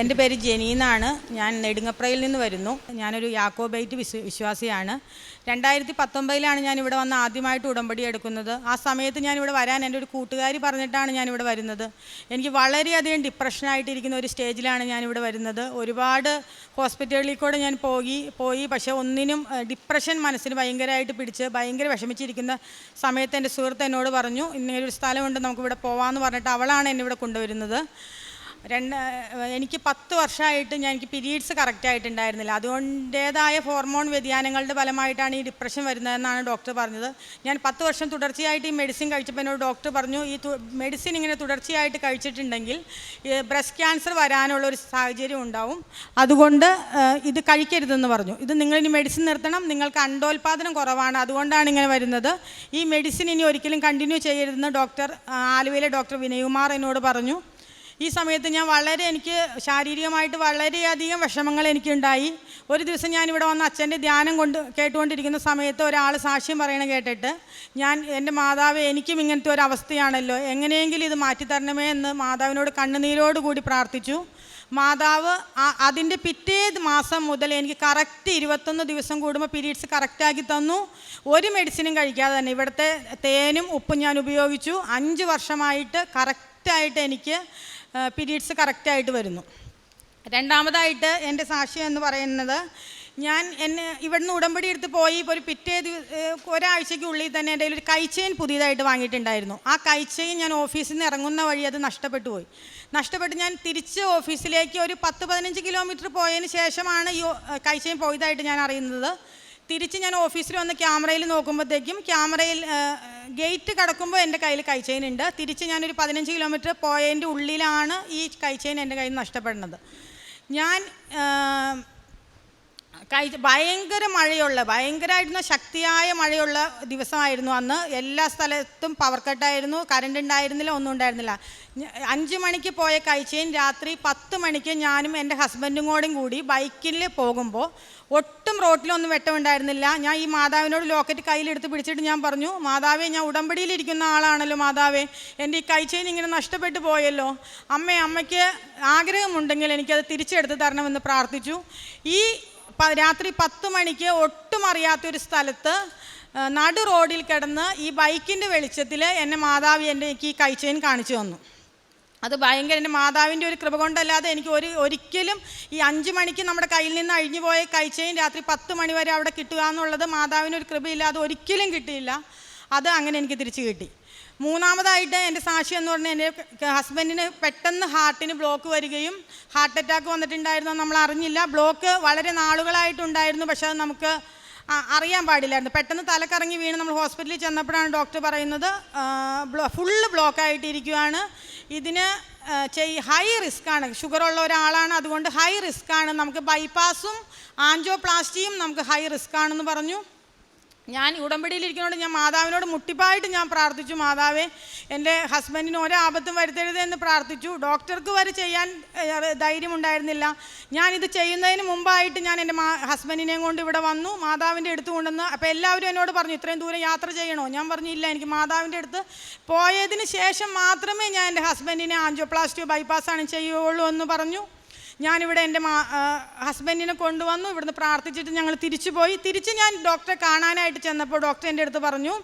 എന്റെ പേര് ജെനി എന്നാണ്. ഞാൻ നെടുങ്ങപ്രയിൽ നിന്ന് വരുന്നു. ഞാനൊരു യാക്കോബൈറ്റ് വിശ്വ വിശ്വാസിയാണ്. രണ്ടായിരത്തി പത്തൊമ്പതിലാണ് ഞാൻ ഇവിടെ വന്ന് ആദ്യമായിട്ട് ഉടമ്പടി എടുക്കുന്നത്. ആ സമയത്ത് ഞാൻ ഇവിടെ വരാൻ എന്റെ ഒരു കൂട്ടുകാരി പറഞ്ഞിട്ടാണ് ഞാൻ ഇവിടെ വരുന്നത്. എനിക്ക് വളരെയധികം ഡിപ്രഷനായിട്ടിരിക്കുന്ന ഒരു സ്റ്റേജിലാണ് ഞാൻ ഇവിടെ വരുന്നത്. ഒരുപാട് ഹോസ്പിറ്റലിൽ കൂടെ ഞാൻ പോയി പോയി. പക്ഷേ ഒന്നിനും ഡിപ്രഷൻ മനസ്സിന് ഭയങ്കരമായിട്ട് പിടിച്ച് ഭയങ്കര വിഷമിച്ചിരിക്കുന്ന സമയത്ത് എന്റെ സുഹൃത്ത് എന്നോട് പറഞ്ഞു ഇങ്ങനെ ഒരു സ്ഥലമുണ്ട് നമുക്കിവിടെ പോകാമെന്ന് പറഞ്ഞിട്ട് അവളാണ് എന്നെ ഇവിടെ കൊണ്ടുവരുന്നത്. രണ്ട് എനിക്ക് പത്ത് വർഷമായിട്ട് ഞാൻ എനിക്ക് പീരീഡ്സ് കറക്റ്റ് ആയിട്ടുണ്ടായിരുന്നില്ല. അതുകൊണ്ടേതായ ഹോർമോൺ വ്യതിയാനങ്ങളുടെ ഫലമായിട്ടാണ് ഈ ഡിപ്രഷൻ വരുന്നതെന്നാണ് ഡോക്ടർ പറഞ്ഞത്. ഞാൻ പത്ത് വർഷം തുടർച്ചയായിട്ട് ഈ മെഡിസിൻ കഴിച്ചപ്പോൾ എന്നോട് ഡോക്ടർ പറഞ്ഞു ഈ മെഡിസിൻ ഇങ്ങനെ തുടർച്ചയായിട്ട് കഴിച്ചിട്ടുണ്ടെങ്കിൽ ബ്രസ്റ്റ് ക്യാൻസർ വരാനുള്ള ഒരു സാഹചര്യം ഉണ്ടാവും. അതുകൊണ്ട് ഇത് കഴിക്കരുതെന്ന് പറഞ്ഞു. ഇത് നിങ്ങൾ ഇനി മെഡിസിൻ നിർത്തണം. നിങ്ങൾക്ക് അണ്ടോൽപാദനം കുറവാണ്. അതുകൊണ്ടാണ് ഇങ്ങനെ വരുന്നത്. ഈ മെഡിസിൻ ഇനി ഒരിക്കലും കണ്ടിന്യൂ ചെയ്യരുതെന്ന് ഡോക്ടർ ആലുവയിലെ ഡോക്ടർ വിനയകുമാർ എന്നോട് പറഞ്ഞു. ഈ സമയത്ത് ഞാൻ വളരെ എനിക്ക് ശാരീരികമായിട്ട് വളരെയധികം വിഷമങ്ങൾ എനിക്കുണ്ടായി. ഒരു ദിവസം ഞാൻ ഇവിടെ വന്ന് അച്ഛന്റെ ധ്യാനം കൊണ്ട് കേട്ടുകൊണ്ടിരിക്കുന്ന സമയത്ത് ഒരാൾ സാക്ഷ്യം പറയണ കേട്ടിട്ട് ഞാൻ എന്റെ മാതാവ് എനിക്കും ഇങ്ങനത്തെ ഒരു അവസ്ഥയാണല്ലോ. എങ്ങനെയെങ്കിലും ഇത് മാറ്റിത്തരണമേ എന്ന് മാതാവിനോട് കണ്ണുനീരോടുകൂടി പ്രാർത്ഥിച്ചു. മാതാവ് അതിന്റെ പിറ്റേ മാസം മുതൽ എനിക്ക് കറക്റ്റ് ഇരുപത്തൊന്ന് ദിവസം കൂടുമ്പോൾ പീരീഡ്സ് കറക്റ്റാക്കി തന്നു. ഒരു മെഡിസിനും കഴിക്കാതെ തന്നെ ഇവിടുത്തെ തേനും ഉപ്പും ഞാൻ ഉപയോഗിച്ചു. അഞ്ച് വർഷമായിട്ട് കറക്റ്റായിട്ട് എനിക്ക് പീരീഡ്സ് കറക്റ്റായിട്ട് വരുന്നു. രണ്ടാമതായിട്ട് എന്റെ സാക്ഷ്യം എന്ന് പറയുന്നത് ഞാൻ എന്നെ ഇവിടുന്ന് ഉടമ്പടി എടുത്ത് പോയി ഇപ്പോൾ ഒരു പിറ്റേ ഒരാഴ്ചയ്ക്കുള്ളിൽ തന്നെ എന്റെ ഒരു കൈച്ചെയിൻ പുതിയതായിട്ട് വാങ്ങിയിട്ടുണ്ടായിരുന്നു. ആ കൈച്ചെയിൻ ഞാൻ ഓഫീസിൽ നിന്ന് ഇറങ്ങുന്ന വഴി അത് നഷ്ടപ്പെട്ടു പോയി. നഷ്ടപ്പെട്ട് ഞാൻ തിരിച്ച് ഓഫീസിലേക്ക് ഒരു പത്ത് പതിനഞ്ച് കിലോമീറ്റർ പോയതിന് ശേഷമാണ് ഈ കൈച്ചെയിൻ പോയതായിട്ട് ഞാൻ അറിയുന്നത്. തിരിച്ച് ഞാൻ ഓഫീസിൽ വന്ന് ക്യാമറയിൽ നോക്കുമ്പോഴത്തേക്കും ക്യാമറയിൽ ഗേറ്റ് കടക്കുമ്പോൾ എന്റെ കയ്യിൽ കൈച്ചെയിൻ ഉണ്ട്. തിരിച്ച് ഞാനൊരു പതിനഞ്ച് കിലോമീറ്റർ പോയതിന്റെ ഉള്ളിലാണ് ഈ കൈച്ചെയിൻ എന്റെ കയ്യിൽ നിന്ന് നഷ്ടപ്പെടുന്നത്. ഞാൻ ഭയങ്കര മഴയുള്ള ഭയങ്കരമായിട്ടുള്ള ശക്തിയായ മഴയുള്ള ദിവസമായിരുന്നു അന്ന്. എല്ലാ സ്ഥലത്തും പവർ കട്ടായിരുന്നു കറണ്ട് ഉണ്ടായിരുന്നില്ല ഒന്നും ഉണ്ടായിരുന്നില്ല. അഞ്ച് മണിക്ക് പോയ കഴിച്ചേൻ രാത്രി പത്ത് മണിക്ക് ഞാനും എന്റെ ഹസ്ബൻഡും കൂടെയും കൂടി ബൈക്കിൽ പോകുമ്പോൾ ഒട്ടും റോട്ടിലൊന്നും വെട്ടമുണ്ടായിരുന്നില്ല. ഞാൻ ഈ മാതാവിനോട് ലോക്കറ്റ് കയ്യിലെടുത്ത് പിടിച്ചിട്ട് ഞാൻ പറഞ്ഞു മാതാവേ ഞാൻ ഉടമ്പടിയിലിരിക്കുന്ന ആളാണല്ലോ മാതാവേ. എന്റെ ഈ കൈച്ചെയിൻ ഇങ്ങനെ നഷ്ടപ്പെട്ടു പോയല്ലോ. അമ്മേ അമ്മയ്ക്ക് ആഗ്രഹമുണ്ടെങ്കിൽ എനിക്കത് തിരിച്ചെടുത്ത് തരണമെന്ന് പ്രാർത്ഥിച്ചു. ഈ രാത്രി പത്ത് മണിക്ക് ഒട്ടും അറിയാത്തൊരു സ്ഥലത്ത് നടു റോഡിൽ കിടന്ന് ഈ ബൈക്കിന്റെ വെളിച്ചത്തിൽ എന്നെ മാതാവ് എന്റെ എനിക്ക് ഈ കൈച്ചെയിൻ കാണിച്ചു തന്നു. അത് ഭയങ്കര എന്റെ മാതാവിന്റെ ഒരു കൃപ കൊണ്ടല്ലാതെ എനിക്ക് ഒരു ഒരിക്കലും ഈ അഞ്ച് മണിക്ക് നമ്മുടെ കയ്യിൽ നിന്ന് അഴിഞ്ഞു പോയ കൈച്ചെയിൻ രാത്രി പത്ത് മണി വരെ അവിടെ കിട്ടുക എന്നുള്ളത് മാതാവിനൊരു കൃപയില്ലാതെ ഒരിക്കലും കിട്ടിയില്ല. അത് അങ്ങനെ എനിക്ക് തിരിച്ചു കിട്ടി. മൂന്നാമതായിട്ട് എന്റെ സാക്ഷി എന്ന് പറഞ്ഞാൽ എന്റെ ഹസ്ബൻഡിന് പെട്ടെന്ന് ഹാർട്ടിന് ബ്ലോക്ക് വരികയും ഹാർട്ട് അറ്റാക്ക് വന്നിട്ടുണ്ടായിരുന്നു. നമ്മൾ അറിഞ്ഞില്ല. ബ്ലോക്ക് വളരെ നാളുകളായിട്ടുണ്ടായിരുന്നു. പക്ഷെ അത് നമുക്ക് അറിയാൻ പാടില്ലായിരുന്നു. പെട്ടെന്ന് തലക്കറങ്ങി വീണ് നമ്മൾ ഹോസ്പിറ്റലിൽ ചെന്നപ്പോഴാണ് ഡോക്ടർ പറയുന്നത് ബ്ലോ ഫുള്ള് ബ്ലോക്കായിട്ടിരിക്കുകയാണ് ഇതിന് ചെയ് ഹൈ റിസ്ക് ആണ്. ഷുഗർ ഉള്ള ഒരാളാണ്. അതുകൊണ്ട് ഹൈ റിസ്ക് ആണ്. നമുക്ക് ബൈപ്പാസും ആൻജോപ്ലാസ്റ്റിയും നമുക്ക് ഹൈ റിസ്ക് ആണെന്ന് പറഞ്ഞു. ഞാൻ ഉടമ്പടിയിലിരിക്കുന്നതുകൊണ്ട് ഞാൻ മാതാവിനോട് മുട്ടിപ്പായിട്ട് ഞാൻ പ്രാർത്ഥിച്ചു. മാതാവേ എന്റെ ഹസ്ബൻഡിന് ഒരാപത്തും വരുത്തരുത് എന്ന് പ്രാർത്ഥിച്ചു. ഡോക്ടർക്ക് വരെ ചെയ്യാൻ ധൈര്യമുണ്ടായിരുന്നില്ല. ഞാൻ ഇത് ചെയ്യുന്നതിന് മുമ്പായിട്ട് ഞാൻ എന്റെ മാ ഹസ്ബൻഡിനെയും കൊണ്ട് ഇവിടെ വന്നു. മാതാവിന്റെ അടുത്ത് കൊണ്ടുവന്ന് അപ്പോൾ എല്ലാവരും എന്നോട് പറഞ്ഞു ഇത്രയും ദൂരം യാത്ര ചെയ്യണോ? ഞാൻ പറഞ്ഞു ഇല്ല എനിക്ക് മാതാവിന്റെ അടുത്ത് പോയതിന് ശേഷം മാത്രമേ ഞാൻ എന്റെ ഹസ്ബൻഡിനെ ആൻജിയോപ്ലാസ്റ്റിയോ ആണ് ചെയ്യുകയുള്ളൂ എന്ന് പറഞ്ഞു. ഞാനിവിടെ എന്റെ മാ ഹസ്ബൻഡിനെ കൊണ്ടുവന്നു. ഇവിടുന്ന് പ്രാർത്ഥിച്ചിട്ട് ഞങ്ങൾ തിരിച്ചു പോയി തിരിച്ച് ഞാൻ ഡോക്ടറെ കാണാനായിട്ട് ചെന്നപ്പോൾ ഡോക്ടർ എന്റെ അടുത്ത് പറഞ്ഞു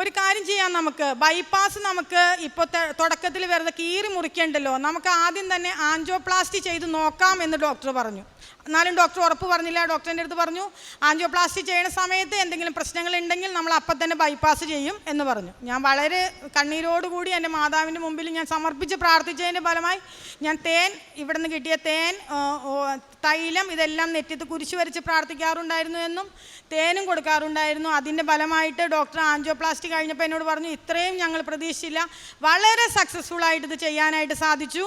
ഒരു കാര്യം ചെയ്യാം നമുക്ക്. ബൈപ്പാസ് നമുക്ക് ഇപ്പോൾ തുടക്കത്തിൽ വെറുതെ കീറി മുറിക്കണ്ടല്ലോ. നമുക്ക് ആദ്യം തന്നെ ആൻജിയോപ്ലാസ്റ്റി ചെയ്ത് നോക്കാം എന്ന് ഡോക്ടർ പറഞ്ഞു. എന്നാലും ഡോക്ടർ ഉറപ്പ് പറഞ്ഞില്ല. ഡോക്ടറിന്റെ അടുത്ത് പറഞ്ഞു ആൻജിയോപ്ലാസ്റ്റി ചെയ്യുന്ന സമയത്ത് എന്തെങ്കിലും പ്രശ്നങ്ങൾ ഉണ്ടെങ്കിൽ നമ്മൾ അപ്പം തന്നെ ബൈപ്പാസ് ചെയ്യും എന്ന് പറഞ്ഞു. ഞാൻ വളരെ കണ്ണീരോടുകൂടി എന്റെ മാതാവിന്റെ മുമ്പിൽ ഞാൻ സമർപ്പിച്ച് പ്രാർത്ഥിച്ചതിന്റെ ഫലമായി ഞാൻ തേൻ ഇവിടെ നിന്ന് കിട്ടിയ തേൻ തൈലം ഇതെല്ലാം നെറ്റിത്ത് കുരിശ് വരച്ച് പ്രാർത്ഥിക്കാറുണ്ടായിരുന്നു എന്നും തേനും കൊടുക്കാറുണ്ടായിരുന്നു. അതിന്റെ ഫലമായിട്ട് ഡോക്ടർ ആൻജിയോപ്ലാസ്റ്റി കഴിഞ്ഞപ്പോൾ എന്നോട് പറഞ്ഞു ഇത്രയും ഞങ്ങൾ പ്രതീക്ഷിച്ചില്ല. വളരെ സക്സസ്ഫുൾ ആയിട്ട് ഇത് ചെയ്യാനായിട്ട് സാധിച്ചു.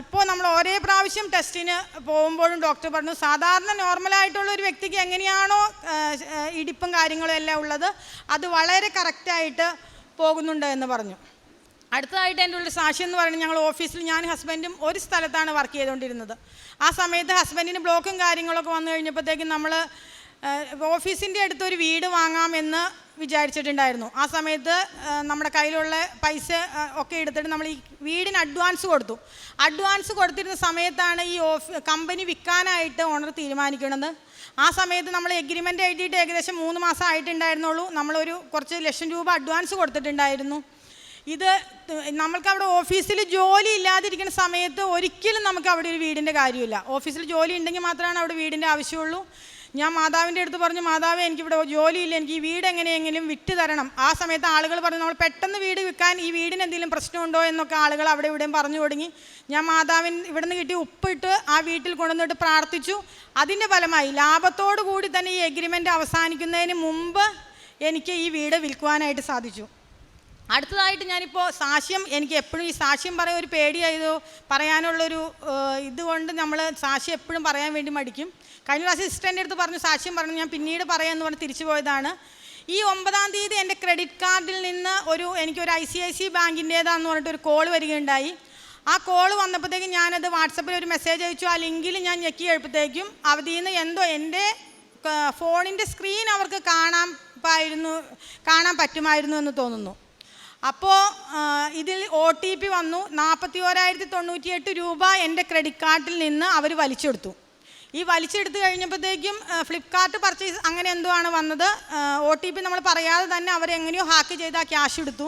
ഇപ്പോൾ നമ്മൾ ഒരേ പ്രാവശ്യം ടെസ്റ്റിന് പോകുമ്പോഴും ഡോക്ടർ പറഞ്ഞു സാധാരണ നോർമലായിട്ടുള്ള ഒരു വ്യക്തിക്ക് എങ്ങനെയാണോ ഇടിപ്പും കാര്യങ്ങളും എല്ലാം ഉള്ളത് അത് വളരെ കറക്റ്റായിട്ട് പോകുന്നുണ്ട് എന്ന് പറഞ്ഞു. അടുത്തതായിട്ട് എന്റെ ഉള്ള സാക്ഷി എന്ന് പറയുന്നത് ഞങ്ങൾ ഓഫീസിൽ ഞാൻ ഹസ്ബൻഡും ഒരു സ്ഥലത്താണ് വർക്ക് ചെയ്തുകൊണ്ടിരുന്നത്. ആ സമയത്ത് ഹസ്ബൻഡിന് ബ്ലോക്കും കാര്യങ്ങളൊക്കെ വന്നു കഴിഞ്ഞപ്പോഴത്തേക്കും നമ്മൾ ഓഫീസിന്റെ അടുത്തൊരു വീട് വാങ്ങാമെന്ന് വിചാരിച്ചിട്ടുണ്ടായിരുന്നു. ആ സമയത്ത് നമ്മുടെ കയ്യിലുള്ള പൈസ ഒക്കെ എടുത്തിട്ട് നമ്മൾ ഈ വീടിന് അഡ്വാൻസ് കൊടുത്തു. അഡ്വാൻസ് കൊടുത്തിരുന്ന സമയത്താണ് ഈ ഓഫ് കമ്പനി വിൽക്കാനായിട്ട് ഓണർ തീരുമാനിക്കുന്നത്. ആ സമയത്ത് നമ്മൾ എഗ്രിമെന്റ് എഴുതിയിട്ട് ഏകദേശം മൂന്ന് മാസം ആയിട്ടുണ്ടായിരുന്നുള്ളൂ. നമ്മളൊരു കുറച്ച് ലക്ഷം രൂപ അഡ്വാൻസ് കൊടുത്തിട്ടുണ്ടായിരുന്നു. ഇത് നമ്മൾക്ക് അവിടെ ഓഫീസിൽ ജോലി ഇല്ലാതിരിക്കുന്ന സമയത്ത് ഒരിക്കലും നമുക്ക് അവിടെ ഒരു വീടിന്റെ കാര്യമില്ല. ഓഫീസിൽ ജോലി ഉണ്ടെങ്കിൽ മാത്രമാണ് അവിടെ വീടിന്റെ ആവശ്യമുള്ളൂ. ഞാൻ മാതാവിന്റെ അടുത്ത് പറഞ്ഞു മാതാവേ എനിക്കിവിടെ ജോലിയില്ല. എനിക്ക് ഈ വീട് എങ്ങനെയെങ്കിലും വിറ്റ് തരണം. ആ സമയത്ത് ആളുകൾ പറഞ്ഞു നമ്മൾ പെട്ടെന്ന് വീട് വിൽക്കാൻ ഈ വീടിന് എന്തെങ്കിലും പ്രശ്നമുണ്ടോ? എന്നൊക്കെ ആളുകൾ അവിടെ ഇവിടെയും പറഞ്ഞു തുടങ്ങി. ഞാൻ മാതാവിൻ ഇവിടുന്ന് കിട്ടി ഉപ്പിട്ട് ആ വീട്ടിൽ കൊണ്ടുവന്നിട്ട് പ്രാർത്ഥിച്ചു. അതിന്റെ ഫലമായി ലാഭത്തോടു കൂടി തന്നെ ഈ എഗ്രിമെന്റ് അവസാനിക്കുന്നതിന് മുമ്പ് എനിക്ക് ഈ വീട് വിൽക്കുവാനായിട്ട് സാധിച്ചു. അടുത്തതായിട്ട് ഞാനിപ്പോൾ സാക്ഷ്യം എനിക്ക് എപ്പോഴും ഈ സാക്ഷ്യം പറയാൻ ഒരു പേടിയായതോ പറയാനുള്ളൊരു ഇതുകൊണ്ട് നമ്മൾ സാക്ഷ്യം എപ്പോഴും പറയാൻ വേണ്ടി മടിക്കും. കഴിഞ്ഞ പ്രാവശ്യം സിസ്റ്ററിന്റെ അടുത്ത് പറഞ്ഞു സാക്ഷ്യം പറഞ്ഞു ഞാൻ പിന്നീട് പറയാമെന്ന് പറഞ്ഞ് തിരിച്ചു പോയതാണ്. ഈ ഒമ്പതാം തീയതി എന്റെ ക്രെഡിറ്റ് കാർഡിൽ നിന്ന് ഒരു എനിക്കൊരു ഐ സി ഐ സി ബാങ്കിന്റേതാന്ന് പറഞ്ഞിട്ട് ഒരു കോൾ വരികയുണ്ടായി. ആ കോൾ വന്നപ്പോഴത്തേക്കും ഞാനത് വാട്സപ്പിൽ ഒരു മെസ്സേജ് അയച്ചു. ആ ലിങ്കിൽ ഞാൻ ഞെക്കി എഴുപ്പത്തേക്കും. അവധി നിന്ന് എന്തോ എന്റെ ഫോണിന്റെ സ്ക്രീൻ അവർക്ക് കാണാൻ പായിരുന്നു കാണാൻ പറ്റുമായിരുന്നു എന്ന് തോന്നുന്നു. അപ്പോൾ ഇതിൽ ഒ ടി പി വന്നു. നാൽപ്പത്തി ഓരായിരത്തി തൊണ്ണൂറ്റിയെട്ട് രൂപ എന്റെ ക്രെഡിറ്റ് കാർഡിൽ നിന്ന് അവർ വലിച്ചെടുത്തു. ഈ വലിച്ചെടുത്ത് കഴിഞ്ഞപ്പോഴത്തേക്കും ഫ്ലിപ്കാർട്ട് പർച്ചേസ് അങ്ങനെ എന്തോ ആണ് വന്നത്. ഒ ടി പി നമ്മൾ പറയാതെ തന്നെ അവരെങ്ങനെയോ ഹാക്ക് ചെയ്ത് ആ ക്യാഷ് എടുത്തു.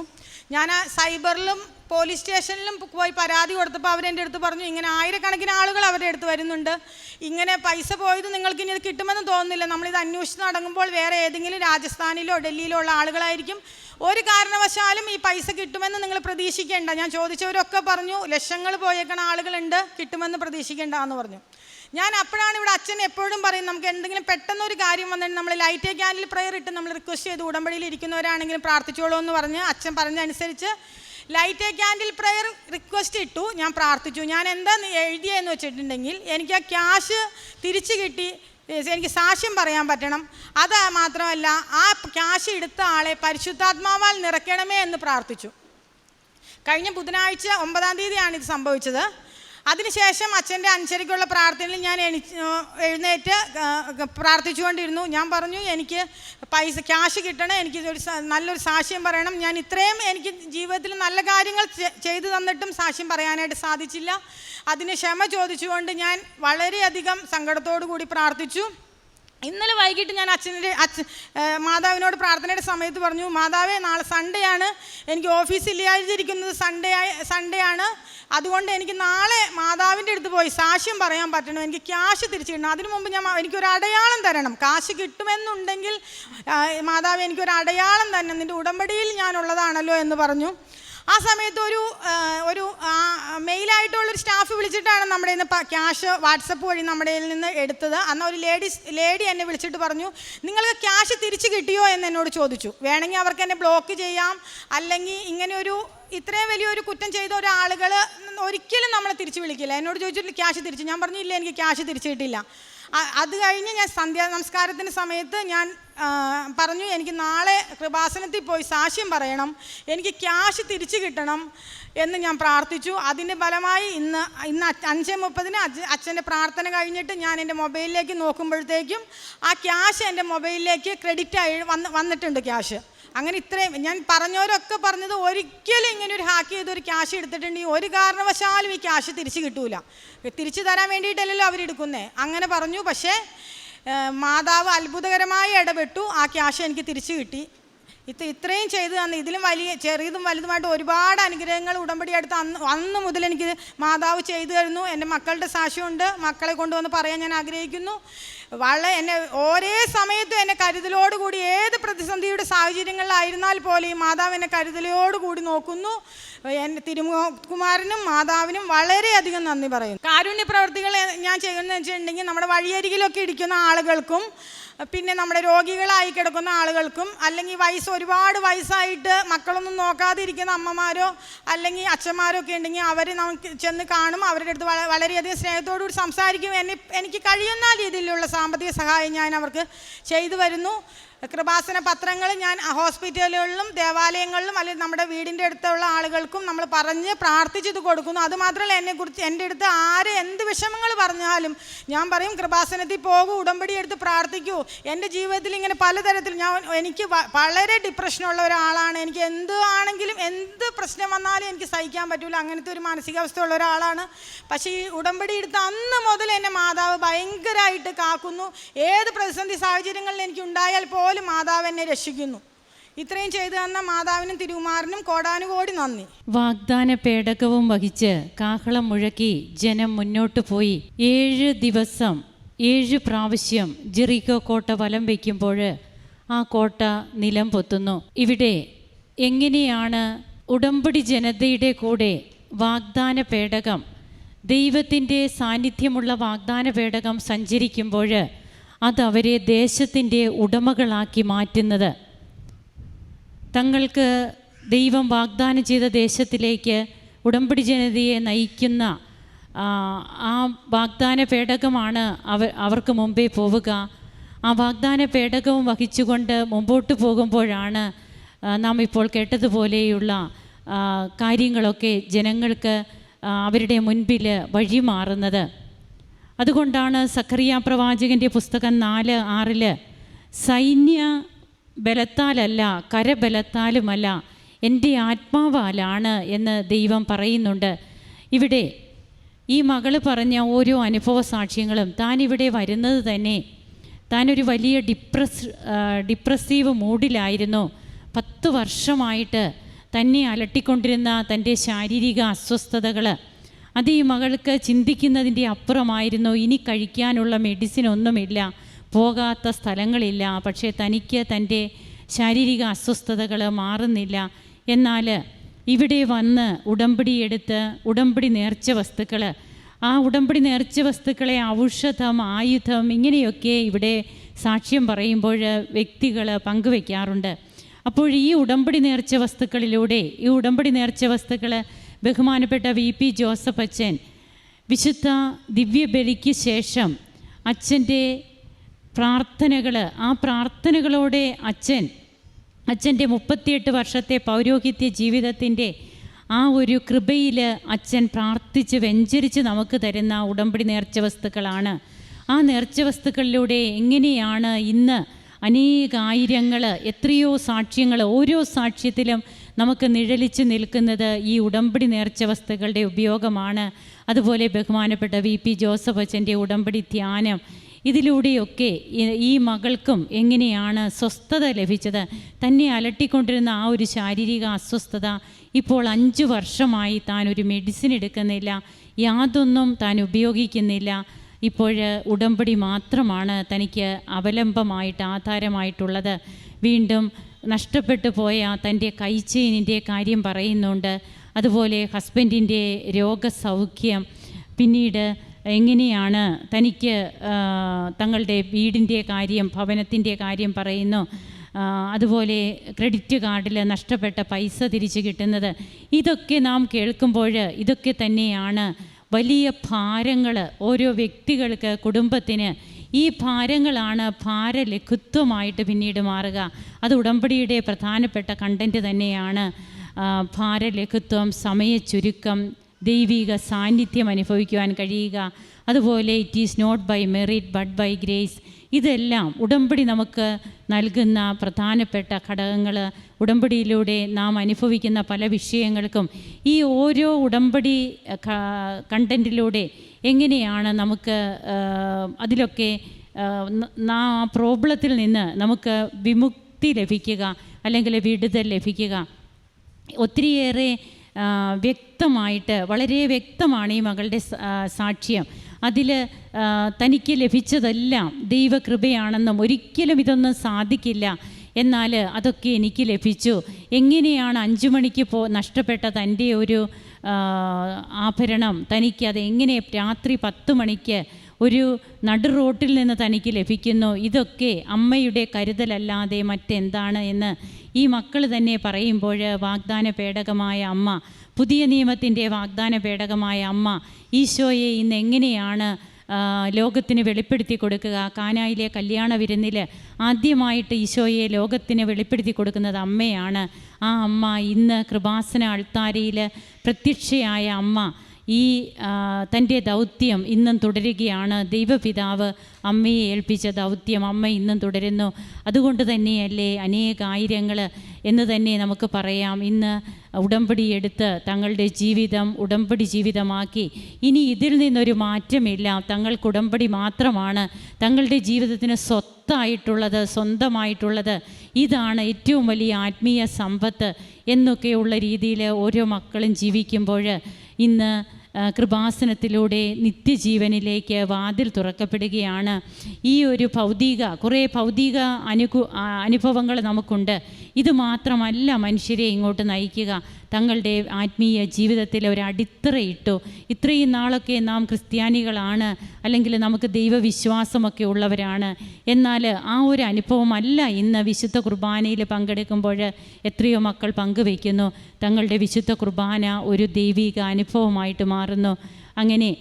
ഞാൻ സൈബറിലും പോലീസ് സ്റ്റേഷനിലും പോയി പരാതി കൊടുത്തപ്പോൾ അവരെന്റെ അടുത്ത് പറഞ്ഞു ഇങ്ങനെ ആയിരക്കണക്കിന് ആളുകൾ അവരുടെ അടുത്ത് വരുന്നുണ്ട്. ഇങ്ങനെ പൈസ പോയത് നിങ്ങൾക്ക് ഇനി ഇത് കിട്ടുമെന്ന് തോന്നുന്നില്ല. നമ്മളിത് അന്വേഷിച്ച് നടങ്ങുമ്പോൾ വേറെ ഏതെങ്കിലും രാജസ്ഥാനിലോ ഡൽഹിയിലോ ഉള്ള ആളുകളായിരിക്കും. ഒരു കാരണവശാലും ഈ പൈസ കിട്ടുമെന്ന് നിങ്ങൾ പ്രതീക്ഷിക്കേണ്ട. ഞാൻ ചോദിച്ചവരൊക്കെ പറഞ്ഞു ലക്ഷങ്ങൾ പോയേക്കണ ആളുകളുണ്ട്. കിട്ടുമെന്ന് പ്രതീക്ഷിക്കേണ്ട എന്ന് പറഞ്ഞു. ഞാൻ അപ്പോഴാണ് ഇവിടെ അച്ഛൻ എപ്പോഴും പറയും നമുക്ക് എന്തെങ്കിലും പെട്ടെന്ന് ഒരു കാര്യം വന്നിട്ട് നമ്മൾ ലൈറ്റ് ക്യാൻഡിൽ പ്രെയർ ഇട്ട് നമ്മൾ റിക്വസ്റ്റ് ചെയ്ത് ഉടമ്പടിയിൽ ഇരിക്കുന്നവരാണെങ്കിലും പ്രാർത്ഥിച്ചോളൂ എന്ന് പറഞ്ഞ് അച്ഛൻ പറഞ്ഞനുസരിച്ച് ലൈറ്റ് ക്യാൻഡിൽ പ്രെയർ റിക്വസ്റ്റ് ഇട്ടു ഞാൻ പ്രാർത്ഥിച്ചു. ഞാൻ എന്താ എഴുതിയെന്ന് വെച്ചിട്ടുണ്ടെങ്കിൽ എനിക്ക് ആ ക്യാഷ് തിരിച്ചു കിട്ടി. എനിക്ക് സാക്ഷ്യം പറയാൻ പറ്റണം. അത് മാത്രമല്ല ആ ക്യാഷ് എടുത്ത ആളെ പരിശുദ്ധാത്മാവാൽ നിറയ്ക്കണമേ എന്ന് പ്രാർത്ഥിച്ചു. കഴിഞ്ഞ ബുധനാഴ്ച ഒമ്പതാം തീയതിയാണ് ഇത് സംഭവിച്ചത്. അതിനുശേഷം അച്ഛന്റെ അഞ്ചരയ്ക്കുള്ള പ്രാർത്ഥനയിൽ ഞാൻ എഴുന്നേറ്റ് പ്രാർത്ഥിച്ചുകൊണ്ടിരുന്നു. ഞാൻ പറഞ്ഞു എനിക്ക് പൈസ ക്യാഷ് കിട്ടണം. എനിക്ക് ഒരു നല്ലൊരു സാക്ഷ്യം പറയണം. ഞാൻ ഇത്രയും എനിക്ക് ജീവിതത്തിൽ നല്ല കാര്യങ്ങൾ ചെയ്തു തന്നിട്ടും സാക്ഷ്യം പറയാനായിട്ട് സാധിച്ചില്ല. അതിന് ക്ഷമ ചോദിച്ചുകൊണ്ട് ഞാൻ വളരെയധികം സങ്കടത്തോടു കൂടി പ്രാർത്ഥിച്ചു. ഇന്നലെ വൈകിട്ട് ഞാൻ അച്ഛന്റെ അച്ഛൻ മാതാവിനോട് പ്രാർത്ഥനയുടെ സമയത്ത് പറഞ്ഞു മാതാവേ നാളെ സൺഡേ ആണ്. എനിക്ക് ഓഫീസിൽ ഇല്ലാതിരിക്കുന്നത് സൺഡേ ആയി സൺഡേ ആണ്. അതുകൊണ്ട് എനിക്ക് നാളെ മാതാവിന്റെ അടുത്ത് പോയി സാക്ഷ്യം പറയാൻ പറ്റണം. എനിക്ക് ക്യാഷ് തിരിച്ചു കിട്ടണം അതിനു മുമ്പ് ഞാൻ എനിക്കൊരു അടയാളം തരണം. കാശ് കിട്ടുമെന്നുണ്ടെങ്കിൽ മാതാവ് എനിക്കൊരു അടയാളം തന്നെ നിന്റെ ഉടമ്പടിയിൽ ഞാനുള്ളതാണല്ലോ എന്ന് പറഞ്ഞു. ആ സമയത്ത് ഒരു ഒരു മെയിലായിട്ടുള്ളൊരു സ്റ്റാഫ് വിളിച്ചിട്ടാണ് നമ്മുടെ ഇന്ന് ക്യാഷ് വാട്സപ്പ് വഴി നമ്മുടെ നിന്ന് എടുത്തത്. അന്ന് ഒരു ലേഡീസ് ലേഡി എന്നെ വിളിച്ചിട്ട് പറഞ്ഞു നിങ്ങൾക്ക് ക്യാഷ് തിരിച്ചു കിട്ടിയോ? എന്ന് എന്നോട് ചോദിച്ചു. വേണമെങ്കിൽ അവർക്ക് എന്നെ ബ്ലോക്ക് ചെയ്യാം. അല്ലെങ്കിൽ ഇങ്ങനെ ഒരു ഇത്രയും വലിയൊരു കുറ്റം ചെയ്ത ഒരാളുകൾ ഒരിക്കലും നമ്മളെ തിരിച്ചു വിളിക്കില്ല. എന്നോട് ചോദിച്ചിട്ട് ക്യാഷ് തിരിച്ചു ഞാൻ പറഞ്ഞില്ല എനിക്ക് ക്യാഷ് തിരിച്ചു കിട്ടില്ല അത് കഴിഞ്ഞ് ഞാൻ സന്ധ്യാ നമസ്കാരത്തിന് സമയത്ത് ഞാൻ പറഞ്ഞു എനിക്ക് നാളെ കൃപാസനത്തിൽ പോയി സാക്ഷ്യം പറയണം. എനിക്ക് ക്യാഷ് തിരിച്ചു കിട്ടണം. എന്ന് ഞാൻ പ്രാർത്ഥിച്ചു. അതിന്റെ ഫലമായി ഇന്ന് ഇന്ന് അഞ്ച് മുപ്പതിന് അച്ഛ- അച്ഛന്റെ പ്രാർത്ഥന കഴിഞ്ഞിട്ട് ഞാൻ എന്റെ മൊബൈലിലേക്ക് നോക്കുമ്പോഴത്തേക്കും ആ ക്യാഷ് എന്റെ മൊബൈലിലേക്ക് ക്രെഡിറ്റ് ആയി വന്ന് വന്നിട്ടുണ്ട് ക്യാഷ്. അങ്ങനെ ഇത്രയും ഞാൻ പറഞ്ഞവരൊക്കെ പറഞ്ഞത് ഒരിക്കലും ഇങ്ങനെ ഒരു ഹാക്ക് ചെയ്ത് ഒരു ക്യാഷ് എടുത്തിട്ടുണ്ടെങ്കിൽ ഒരു കാരണവശാലും ഈ ക്യാഷ് തിരിച്ച് കിട്ടൂല. തിരിച്ചു തരാൻ വേണ്ടിയിട്ടല്ലല്ലോ അവരെടുക്കുന്നേ അങ്ങനെ പറഞ്ഞു. പക്ഷേ മാതാവ് അത്ഭുതകരമായി ഇടപെട്ടു. ആ ക്യാഷ് എനിക്ക് തിരിച്ചു കിട്ടി. ഇത് ഇത്രയും ചെയ്തു തന്നു ഇതിലും വലിയ ചെറിയതും വലുതുമായിട്ട് ഒരുപാട് അനുഗ്രഹങ്ങൾ ഉടമ്പടി എടുത്ത് അന്ന് അന്ന് മുതൽ എനിക്ക് മാതാവ് ചെയ്തു തരുന്നു. എന്റെ മക്കളുടെ സാക്ഷ്യമുണ്ട്. മക്കളെ കൊണ്ടുവന്ന് പറയാൻ ഞാൻ ആഗ്രഹിക്കുന്നു. വളരെ എന്നെ ഒരേ സമയത്തും എന്നെ കരുതലോടുകൂടി ഏത് പ്രതിസന്ധിയുടെ സാഹചര്യങ്ങളിലായിരുന്നാൽ ഈ മാതാവ് എന്നെ കരുതലോടുകൂടി നോക്കുന്നു. എന്റെ തിരുമുകുമാരനും മാതാവിനും വളരെയധികം നന്ദി പറയുന്നു. കാരുണ്യ പ്രവർത്തികൾ ഞാൻ ചെയ്യുന്നതെന്ന് വെച്ചിട്ടുണ്ടെങ്കിൽ നമ്മുടെ വഴിയരികിലൊക്കെ ഇരിക്കുന്ന ആളുകൾക്കും പിന്നെ നമ്മുടെ രോഗികളായി കിടക്കുന്ന ആളുകൾക്കും അല്ലെങ്കിൽ വയസ്സ് ഒരുപാട് വയസ്സായിട്ട് മക്കളൊന്നും നോക്കാതെ ഇരിക്കുന്ന അമ്മമാരോ അല്ലെങ്കിൽ അച്ഛന്മാരോ ഒക്കെ ഉണ്ടെങ്കിൽ അവർ നമുക്ക് ചെന്ന് കാണും അവരുടെ അടുത്ത് വള- വളരെയധികം സ്നേഹത്തോടുകൂടി സംസാരിക്കും. എന്നെ എനിക്ക് കഴിയുന്ന രീതിയിലുള്ള സാമ്പത്തിക സഹായം ഞാൻ അവർക്ക് ചെയ്തു വരുന്നു. കൃപാസന പത്രങ്ങൾ ഞാൻ ഹോസ്പിറ്റലുകളിലും ദേവാലയങ്ങളിലും അല്ലെങ്കിൽ നമ്മുടെ വീടിന്റെ അടുത്തുള്ള ആളുകൾക്കും നമ്മൾ പറഞ്ഞ് പ്രാർത്ഥിച്ചിത് കൊടുക്കുന്നു. അതുമാത്രമല്ല എന്നെക്കുറിച്ച് എന്റെ അടുത്ത് ആര് എന്ത് വിഷമങ്ങൾ പറഞ്ഞാലും ഞാൻ പറയും കൃപാസനത്തിൽ പോകൂ ഉടമ്പടി എടുത്ത് പ്രാർത്ഥിക്കൂ. എന്റെ ജീവിതത്തിൽ ഇങ്ങനെ പലതരത്തിൽ ഞാൻ എനിക്ക് വളരെ ഡിപ്രഷനുള്ള ഒരാളാണ്. എനിക്ക് എന്ത് ആണെങ്കിലും എന്ത് പ്രശ്നം വന്നാലും എനിക്ക് സഹിക്കാൻ പറ്റില്ല അങ്ങനത്തെ ഒരു മാനസികാവസ്ഥ ഉള്ള ഒരാളാണ്. പക്ഷേ ഈ ഉടമ്പടി എടുത്ത് അന്ന് മുതൽ എന്റെ മാതാവ് ഭയങ്കരമായിട്ട് കാക്കുന്നു. ഏത് പ്രതിസന്ധി സാഹചര്യങ്ങളിൽ എനിക്ക് ഉണ്ടായാൽ പോലും മാതാവ് എന്നെ രക്ഷിക്കുന്നു. ഇത്രയും ചെയ്തു തന്ന മാതാവിനും തിരുമാറിനും കോടാനുകോടി നന്ദി. വാഗ്ദാന പേടകവും വഹിച്ച് കാഹളം മുഴക്കി ജനം മുന്നോട്ട് പോയി. ഏഴ് ദിവസം ഏഴ് പ്രാവശ്യം ജെറിക്കോ കോട്ട വലം വയ്ക്കുമ്പോൾ ആ കോട്ട നിലം പൊത്തുന്നു. ഇവിടെ എങ്ങനെയാണ് ഉടമ്പടി ജനതയുടെ കൂടെ വാഗ്ദാന പേടകം ദൈവത്തിന്റെ സാന്നിധ്യമുള്ള വാഗ്ദാന പേടകം സഞ്ചരിക്കുമ്പോൾ അത് അവരെ ദേശത്തിന്റെ ഉടമകളാക്കി മാറ്റുന്നത്. തങ്ങൾക്ക് ദൈവം വാഗ്ദാനം ചെയ്ത ദേശത്തിലേക്ക് ഉടമ്പടി ജനതയെ നയിക്കുന്ന ആ, വാഗ്ദാന പേടകമാണ് അവ അവർക്ക് മുമ്പേ പോവുക. ആ വാഗ്ദാന പേടകവും വഹിച്ചുകൊണ്ട് മുമ്പോട്ട് പോകുമ്പോഴാണ് നാം ഇപ്പോൾ കേട്ടതുപോലെയുള്ള കാര്യങ്ങളൊക്കെ ജനങ്ങൾക്ക് അവരുടെ മുൻപിൽ വഴിമാറുന്നത്. അതുകൊണ്ടാണ് സക്കറിയ പ്രവാചകന്റെ പുസ്തകം നാല് ആറിൽ സൈന്യ ബലത്താലല്ല കരബലത്താലുമല്ല എന്റെ ആത്മാവാലാണ് എന്ന് ദൈവം പറയുന്നുണ്ട്. ഇവിടെ ഈ മകൾ പറഞ്ഞ ഓരോ അനുഭവ സാക്ഷ്യങ്ങളും താൻ ഇവിടെ വരുന്നത് തന്നെ താനൊരു വലിയ ഡിപ്രസ് ഡിപ്രസീവ് മൂഡിലായിരുന്നു. പത്ത് വർഷമായിട്ട് തന്നെ അലട്ടിക്കൊണ്ടിരുന്ന തന്റെ ശാരീരിക അസ്വസ്ഥതകൾ അത് ഈ മകൾക്ക് ചിന്തിക്കുന്നതിന്റെ അപ്പുറമായിരുന്നു. ഇനി കഴിക്കാനുള്ള മെഡിസിൻ ഒന്നുമില്ല. പോകാത്ത സ്ഥലങ്ങളില്ല. പക്ഷേ തനിക്ക് തന്റെ ശാരീരിക അസ്വസ്ഥതകൾ മാറുന്നില്ല. എന്നാൽ ഇവിടെ വന്ന് ഉടമ്പടി എടുത്ത് ഉടമ്പടി നേർച്ച വസ്തുക്കൾ ആ ഉടമ്പടി നേർച്ച വസ്തുക്കളെ ഔഷധം ആയുധം ഇങ്ങനെയൊക്കെ ഇവിടെ സാക്ഷ്യം പറയുമ്പോൾ വ്യക്തികൾ പങ്കുവെക്കാറുണ്ട്. അപ്പോൾ ഈ ഉടമ്പടി നേർച്ച വസ്തുക്കളിലൂടെ ഈ ഉടമ്പടി നേർച്ച വസ്തുക്കൾ ബഹുമാനപ്പെട്ട വി പി ജോസഫ് അച്ഛൻ വിശുദ്ധ ദിവ്യബലിക്ക് ശേഷം അച്ഛന്റെ പ്രാർത്ഥനകൾ ആ പ്രാർത്ഥനകളോടെ അച്ഛൻ അച്ഛന്റെ മുപ്പത്തിയെട്ട് വർഷത്തെ പൗരോഹിത്യ ജീവിതത്തിന്റെ ആ ഒരു കൃപയിൽ അച്ഛൻ പ്രാർത്ഥിച്ച് വെഞ്ചരിച്ച് നമുക്ക് തരുന്ന ഉടമ്പടി നേർച്ച വസ്തുക്കളാണ് ആ നേർച്ച വസ്തുക്കളിലൂടെ എങ്ങനെയാണ് ഇന്ന് അനേകായിരങ്ങൾ എത്രയോ സാക്ഷ്യങ്ങൾ ഓരോ സാക്ഷ്യത്തിലും നമുക്ക് നിഴലിച്ച് നിൽക്കുന്നത് ഈ ഉടമ്പടി നേർച്ച വസ്തുക്കളുടെ ഉപയോഗമാണ്. അതുപോലെ ബഹുമാനപ്പെട്ട വി പി ജോസഫ് അച്ഛന്റെ ഉടമ്പടി ധ്യാനം. ഇതിലൂടെയൊക്കെ ഈ- മകൾക്കും എങ്ങനെയാണ് സ്വസ്ഥത ലഭിച്ചത്? തന്നെ അലട്ടിക്കൊണ്ടിരുന്ന ആ ഒരു ശാരീരിക അസ്വസ്ഥത ഇപ്പോൾ അഞ്ച് വർഷമായി താൻ ഒരു മെഡിസിൻ എടുക്കുന്നില്ല. യാതൊന്നും താൻ ഉപയോഗിക്കുന്നില്ല. ഇപ്പോൾ ഉടമ്പടി മാത്രമാണ് തനിക്ക് അവലംബമായിട്ട് ആധാരമായിട്ടുള്ളത്. വീണ്ടും നഷ്ടപ്പെട്ടു പോയ തന്റെ കൈച്ചെയിനിന്റെ കാര്യം പറയുന്നുണ്ട്. അതുപോലെ ഹസ്ബൻഡിന്റെ രോഗസൗഖ്യം പിന്നീട് എങ്ങനെയാണ് തനിക്ക് തങ്ങളുടെ വീടിന്റെ കാര്യം ഭവനത്തിന്റെ കാര്യം പറയുന്നു. അതുപോലെ ക്രെഡിറ്റ് കാർഡിൽ നഷ്ടപ്പെട്ട പൈസ തിരിച്ചു കിട്ടുന്നത്. ഇതൊക്കെ നാം കേൾക്കുമ്പോൾ ഇതൊക്കെ തന്നെയാണ് വലിയ ഭാരങ്ങൾ ഓരോ വ്യക്തികൾക്ക് കുടുംബത്തിന് ഈ ഭാരങ്ങളാണ് ഭാരലഘുത്വമായിട്ട് പിന്നീട് മാറുക. അത് ഉടമ്പടിയുടെ പ്രധാനപ്പെട്ട കണ്ടന്റ് തന്നെയാണ്. ഭാരലഘുത്വം സമയച്ചുരുക്കം ദൈവിക സാന്നിധ്യം അനുഭവിക്കുവാൻ കഴിയുക. അതുപോലെ it is not by merit but by grace ഇതെല്ലാം ഉടമ്പടി നമുക്ക് നൽകുന്ന പ്രധാനപ്പെട്ട ഘടകങ്ങൾ ഉടമ്പടിയിലൂടെ നാം അനുഭവിക്കുന്ന പല വിഷയങ്ങൾക്കും ഈ ഓരോ ഉടമ്പടി കണ്ടന്റിലൂടെ എങ്ങനെയാണ് നമുക്ക് അതിലൊക്കെ ആ, പ്രോബ്ലത്തിൽ നിന്ന് നമുക്ക് വിമുക്തി ലഭിക്കുക അല്ലെങ്കിൽ വിടുതൽ ലഭിക്കുക. ഒത്തിരിയേറെ വ്യക്തമായിട്ട് വളരെ വ്യക്തമാണ് ഈ മകളുടെ സാക്ഷ്യം. അതിൽ തനിക്ക് ലഭിച്ചതെല്ലാം ദൈവകൃപയാണെന്നും ഒരിക്കലും ഇതൊന്നും സാധിക്കില്ല എന്നാൽ അതൊക്കെ എനിക്ക് ലഭിച്ചു. എങ്ങനെയാണ് അഞ്ചു മണിക്ക് പോ നഷ്ടപ്പെട്ട തന്റെ ഒരു ആഭരണം തനിക്ക് അത് എങ്ങനെ രാത്രി പത്ത് മണിക്ക് ഒരു നടു റോട്ടിൽ നിന്ന് തനിക്ക് ലഭിക്കുന്നു? ഇതൊക്കെ അമ്മയുടെ കരുതലല്ലാതെ മറ്റെന്താണ് എന്ന് ഈ മക്കൾ തന്നെ പറയുമ്പോൾ വാഗ്ദാന പേടകമായ അമ്മ പുതിയ നിയമത്തിന്റെ വാഗ്ദാന പേടകമായ അമ്മ ഈശോയെ ഇന്ന് എങ്ങനെയാണ് ലോകത്തിന് വെളിപ്പെടുത്തി കൊടുക്കുക. കാനായിലെ കല്യാണ വിരുന്നിൽ ആദ്യമായിട്ട് ഈശോയെ ലോകത്തിന് വെളിപ്പെടുത്തി കൊടുക്കുന്നത് അമ്മയാണ്. ആ അമ്മ ഇന്ന് കൃപാസന അൾത്താരയിൽ പ്രത്യക്ഷയായ അമ്മ. ഈ തന്റെ ദൗത്യം ഇന്നും തുടരുകയാണ്. ദൈവപിതാവ് അമ്മയെ ഏൽപ്പിച്ച ദൗത്യം അമ്മ ഇന്നും തുടരുന്നു. അതുകൊണ്ട് തന്നെയല്ലേ അനേകായിരങ്ങൾ എന്ന് തന്നെ നമുക്ക് പറയാം. ഇന്ന് ഉടമ്പടി എടുത്ത് തങ്ങളുടെ ജീവിതം ഉടമ്പടി ജീവിതമാക്കി. ഇനി ഇതിൽ നിന്നൊരു മാറ്റമില്ല. തങ്ങൾക്ക് ഉടമ്പടി മാത്രമാണ്. തങ്ങളുടെ ജീവിതത്തിന് സ്വത്തായിട്ടുള്ളത് സ്വന്തമായിട്ടുള്ളത്. ഇതാണ് ഏറ്റവും വലിയ ആത്മീയ സമ്പത്ത് എന്നൊക്കെയുള്ള രീതിയിൽ ഓരോ മക്കളും ജീവിക്കുമ്പോൾ ഇന്ന് കൃപാസനത്തിലൂടെ നിത്യജീവനിലേക്ക് വാതിൽ തുറക്കപ്പെടുകയാണ് ഈ ഒരു ഭൗതിക കുറേ ഭൗതിക അനുകു അനുഭവങ്ങൾ നമുക്കുണ്ട്. ഇത് മാത്രമല്ല മനുഷ്യരെ ഇങ്ങോട്ട് നയിക്കുക. തങ്ങളുടെ ആത്മീയ ജീവിതത്തിൽ ഒരു അടിത്തറയിട്ടു. ഇത്രയും നാളൊക്കെ നാം ക്രിസ്ത്യാനികളാണ് അല്ലെങ്കിൽ നമുക്ക് ദൈവവിശ്വാസമൊക്കെ ഉള്ളവരാണ്. എന്നാൽ ആ ഒരു അനുഭവമല്ല ഇന്ന് വിശുദ്ധ കുർബാനയിൽ പങ്കെടുക്കുമ്പോൾ എത്രയോ മക്കൾ പങ്കുവയ്ക്കുന്നു. തങ്ങളുടെ വിശുദ്ധ കുർബാന ഒരു ദൈവിക അനുഭവമായിട്ട് മാറുന്നു. അങ്ങനെ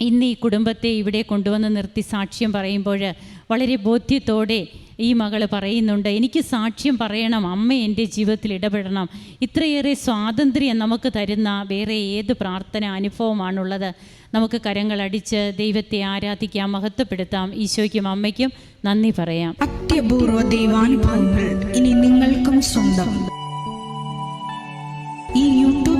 ഇന്ന് ഈ കുടുംബത്തെ ഇവിടെ കൊണ്ടുവന്ന് നിർത്തി സാക്ഷ്യം പറയുമ്പോൾ വളരെ ബോധ്യത്തോടെ ഈ മകൾ പറയുന്നുണ്ട്. എനിക്ക് സാക്ഷ്യം പറയണം. അമ്മ എന്റെ ജീവിതത്തിൽ ഇടപെടണം. ഇത്രയേറെ സ്വാതന്ത്ര്യം നമുക്ക് തരുന്ന വേറെ ഏത് പ്രാർത്ഥന അനുഭവമാണുള്ളത്? നമുക്ക് കരങ്ങളടിച്ച് ദൈവത്തെ ആരാധിക്കാം മഹത്വപ്പെടുത്താം. ഈശോയ്ക്കും അമ്മയ്ക്കും നന്ദി പറയാം. അത്യപൂർവ ദൈവാനുഭവങ്ങൾ ഇനി നിങ്ങൾക്കും സ്വന്തം.